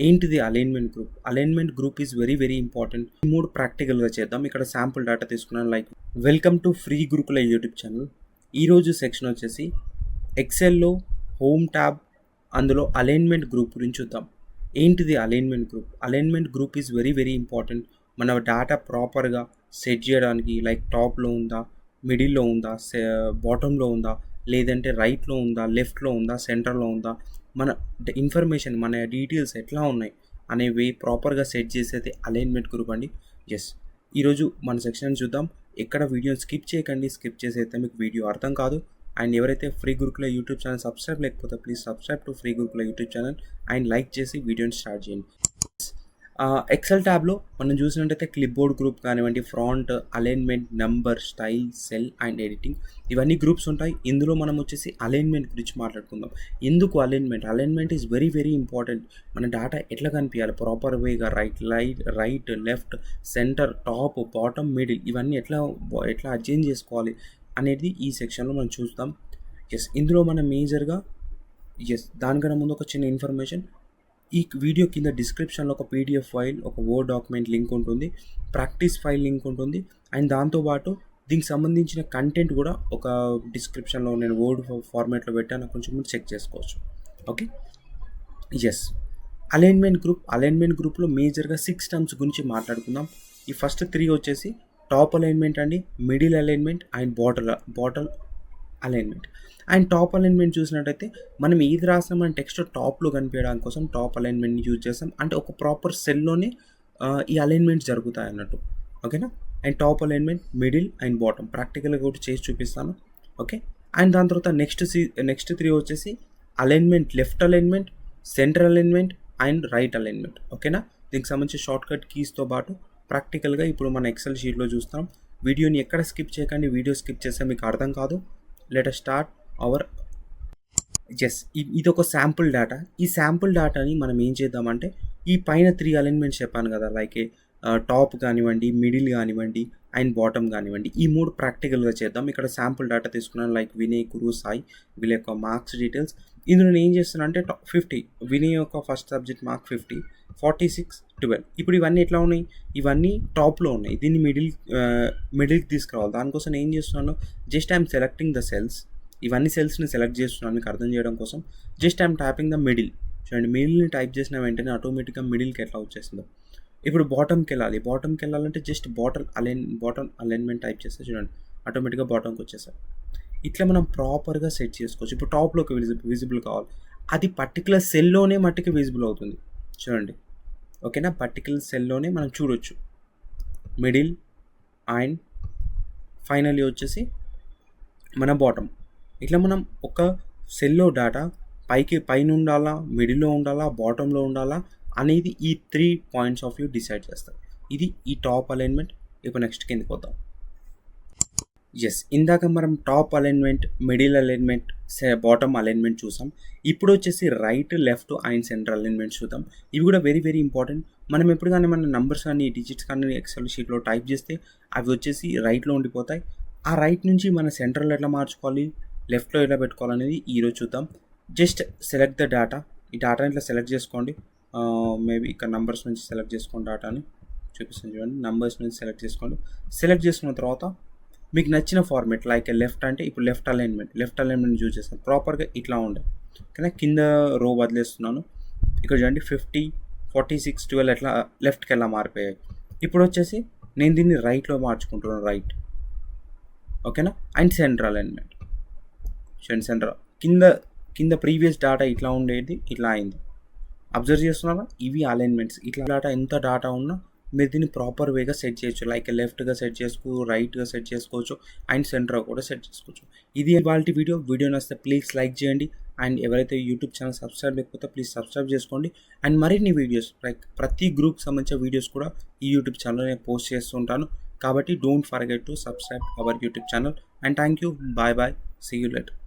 ఏంటిది alignment group alignment group is very very important ఈ మూడు ప్రాక్టికల్గా చేద్దాం. ఇక్కడ శాంపుల్ డేటా తీసుకున్నాను like welcome to free Gurukula YouTube channel ఈరోజు సెక్షన్ వచ్చేసి ఎక్సెల్లో హోమ్ ట్యాబ్ అందులో అలైన్మెంట్ గ్రూప్ గురించి చూద్దాం. ఏంటిది alignment group alignment group is very very important మన డేటా ప్రాపర్గా సెట్ చేయడానికి లైక్ టాప్లో ఉందా మిడిల్లో ఉందా బాటంలో ఉందా లేదంటే రైట్లో ఉందా లెఫ్ట్లో ఉందా సెంటర్లో ఉందా మన ఇన్ఫర్మేషన్ మన డీటెయిల్స్ ఎట్లా ఉన్నాయి అనేవి ప్రాపర్గా సెట్ చేసేది అలైన్మెంట్ గ్రూప్ అండి. ఎస్ ఈరోజు మన సెక్షన్ చూద్దాం. ఎక్కడ వీడియోని స్కిప్ చేయకండి. స్కిప్ చేసేది మీకు వీడియో అర్థం కాదు. అండ్ ఎవరైతే free Gurukula YouTube channel subscribe లేకపోతే please subscribe to free Gurukula YouTube channel and like చేసి వీడియోని స్టార్ట్ చేయండి. ఎక్సెల్ ట్యాబ్లో మనం చూసినట్టయితే క్లిప్ బోర్డ్ గ్రూప్ కానివ్వండి font alignment number style cell and editing ఇవన్నీ గ్రూప్స్ ఉంటాయి. ఇందులో మనం వచ్చేసి అలైన్మెంట్ గురించి మాట్లాడుకుందాం. ఎందుకు alignment alignment is very very important మన డేటా ఎట్లా కనిపించాలి ప్రాపర్ వేగా right light right left centre top bottom middle ఇవన్నీ ఎట్లా ఎట్లా అడ్జైన్ చేసుకోవాలి అనేది ఈ సెక్షన్లో మనం చూస్తాం. ఎస్ ఇందులో మనం మేజర్గా ఎస్ దానికన్నా ముందు ఒక చిన్న ఇన్ఫర్మేషన్ ఈ వీడియో కింద డిస్క్రిప్షన్లో ఒక పీడిఎఫ్ ఫైల్ ఒక వర్డ్ డాక్యుమెంట్ లింక్ ఉంటుంది. ప్రాక్టీస్ ఫైల్ లింక్ ఉంటుంది. అండ్ దాంతోపాటు దీనికి సంబంధించిన కంటెంట్ కూడా ఒక డిస్క్రిప్షన్లో నేను వర్డ్ ఫార్మాట్లో పెట్టాను. కొంచెం ముందు చెక్ చేసుకోవచ్చు. Okay yes alignment group alignment గ్రూప్లో మేజర్గా సిక్స్ టర్మ్స్ గురించి మాట్లాడుకుందాం. ఈ ఫస్ట్ త్రీ వచ్చేసి టాప్ అలైన్మెంట్ అండి middle alignment and bottom bottom alignment and top alignment చూసినట్టయితే మనం ఏది రాసామని టెక్స్ట్ టాప్లో కనిపించడానికి కోసం టాప్ అలైన్మెంట్ని యూజ్ చేస్తాం. అంటే ఒక ప్రాపర్ సెల్లోనే ఈ అలైన్మెంట్స్ జరుగుతాయి అన్నట్టు. ఓకేనా and top alignment middle and bottom ప్రాక్టికల్గా కూడా చేసి చూపిస్తాను. ఓకే అండ్ దాని తర్వాత నెక్స్ట్ సీ నెక్స్ట్ త్రీ వచ్చేసి alignment left alignment centre alignment and right alignment ఓకేనా దీనికి సంబంధించి షార్ట్ కట్ కీస్తో పాటు ప్రాక్టికల్గా ఇప్పుడు మన ఎక్సెల్ షీట్లో చూస్తాం. వీడియోని ఎక్కడ స్కిప్ చేయకండి వీడియో స్కిప్ చేస్తే మీకు అర్థం కాదు. లెట్ స్టార్ట్ అవర్ ఎస్ ఇది ఒక శాంపుల్ డేటా ఈ శాంపుల్ డేటాని మనం ఏం చేద్దామంటే ఈ పైన త్రీ అలైన్మెంట్స్ చెప్పాను కదా లైక్ టాప్ uh, కానివ్వండి మిడిల్ కానివ్వండి అండ్ బాటమ్ కానివ్వండి. ఈ మూడు ప్రాక్టికల్గా చేద్దాం. ఇక్కడ శాంపుల్ డేటా తీసుకున్నాను లైక్ వినయ్ గురు సాయి వీళ్ళ యొక్క మార్క్స్ డీటెయిల్స్ ఇందులో నేను ఏం చేస్తున్నా అంటే ఫిఫ్టీ. వినయ్ యొక్క first subject mark fifty forty six twelve. ఇప్పుడు ఇవన్నీ ఎట్లా ఉన్నాయి? ఇవన్నీ టాప్లో ఉన్నాయి. దీన్ని మిడిల్ మిడిల్కి తీసుకురావాలి. దానికోసం ఏం చేస్తున్నాను? Just I'm selecting the cells. ఇవన్నీ సెల్స్ని సెలెక్ట్ చేస్తున్నాను మీకు అర్థం చేయడం కోసం. Just I'm tapping the middle. చూడండి మిడిల్ని టైప్ చేసిన వెంటనే ఆటోమేటిక్గా మిడిల్కి ఎట్లా వచ్చేస్తుందో? ఇప్పుడు బాటమ్కి వెళ్ళాలి. బాటమ్కి వెళ్ళాలంటే just bottom align bottom alignment type చేస్తే చూడండి ఆటోమేటిక్గా బాటమ్కి వచ్చేసారు ఇట్లా మనం ప్రాపర్గా సెట్ చేసుకోవచ్చు. ఇప్పుడు టాప్లోకి విజిబుల్ విజిబుల్ కావాలి. అది పర్టికులర్ సెల్లోనే మట్టికి విజిబుల్ అవుతుంది. చూడండి. ఓకేనా? పర్టికులర్ సెల్లోనే మనం చూడొచ్చు. మిడిల్ అండ్ ఫైనల్లీ వచ్చేసి మన బాటమ్. ఇట్లా మనం ఒక సెల్లో డేటా పైకి పైన ఉండాలా మిడిల్లో ఉండాలా బాటంలో ఉండాలా అనేది ఈ three points of view decide చేస్తారు ఇది ఈ టాప్ అలైన్మెంట్. ఇప్పుడు నెక్స్ట్ కిందకి పోతాం. ఎస్ ఇందాక మనం top alignment middle alignment bottom alignment చూసాం. ఇప్పుడు వచ్చేసి right left and centre alignment చూద్దాం. ఇవి కూడా వెరీ వెరీ ఇంపార్టెంట్ మనం ఎప్పుడు కానీ మన నంబర్స్ కానీ డిజిట్స్ కానీ ఎక్సెల్ షీట్లో టైప్ చేస్తే అవి వచ్చేసి రైట్లో ఉండిపోతాయి. ఆ రైట్ నుంచి మన సెంటర్లో ఎట్లా మార్చుకోవాలి? లెఫ్ట్లో ఎలా పెట్టుకోవాలనేది ఈరోజు చూద్దాం. జస్ట్ సెలెక్ట్ ద డేటా ఈ డేటాని ఇట్లా సెలెక్ట్ చేసుకోండి. మేబీ ఇక్కడ నంబర్స్ నుంచి సెలెక్ట్ చేసుకోండి డేటాని చూపిస్తాను చూడండి. నంబర్స్ నుంచి సెలెక్ట్ చేసుకోండి. సెలెక్ట్ చేసుకున్న తర్వాత మీకు నచ్చిన ఫార్మేట్ లైక్ లెఫ్ట్ అంటే ఇప్పుడు left alignment left alignment choose చేస్తాను ప్రాపర్గా ఇట్లా ఉండే. కానీ కింద రో వదిలేస్తున్నాను. ఇక్కడ చూడండి ఫిఫ్టీ ఫార్టీ సిక్స్ ట్వెల్వ్ ఎట్లా లెఫ్ట్కి ఎలా మారిపోయాయి. ఇప్పుడు వచ్చేసి నేను దీన్ని రైట్లో మార్చుకుంటున్నాను రైట్ ఓకేనా? అండ్ సెంటర్ అలైన్మెంట్ చూడండి సెంటర్ కింద కింద ప్రీవియస్ డేటా ఇట్లా ఉండేది ఇట్లా అయింది. అబ్జర్వ్ చేస్తున్నారా ఇవి అలైన్మెంట్స్ ఇట్లా డేటా ఎంత డేటా ఉన్నా మీరు దీన్ని ప్రాపర్ వేగా సెట్ చేయొచ్చు. లైక్ లెఫ్ట్గా సెట్ చేసుకో రైట్గా సెట్ చేసుకోవచ్చు అండ్ సెంటర్ కూడా సెట్ చేసుకోవచ్చు. ఇది వాళ్ళ వీడియో వీడియో నచ్చితే ప్లీజ్ లైక్ చేయండి అండ్ ఎవరైతే యూట్యూబ్ ఛానల్ సబ్స్క్రైబ్ లేకపోతే ప్లీజ్ సబ్స్క్రైబ్ చేసుకోండి. అండ్ మరిన్ని వీడియోస్ లైక్ ప్రతి గ్రూప్ సంబంధించిన వీడియోస్ కూడా ఈ యూట్యూబ్ ఛానల్లో నేను పోస్ట్ చేస్తుంటాను కాబట్టి don't forget to subscribe our YouTube channel and thank you bye bye see you let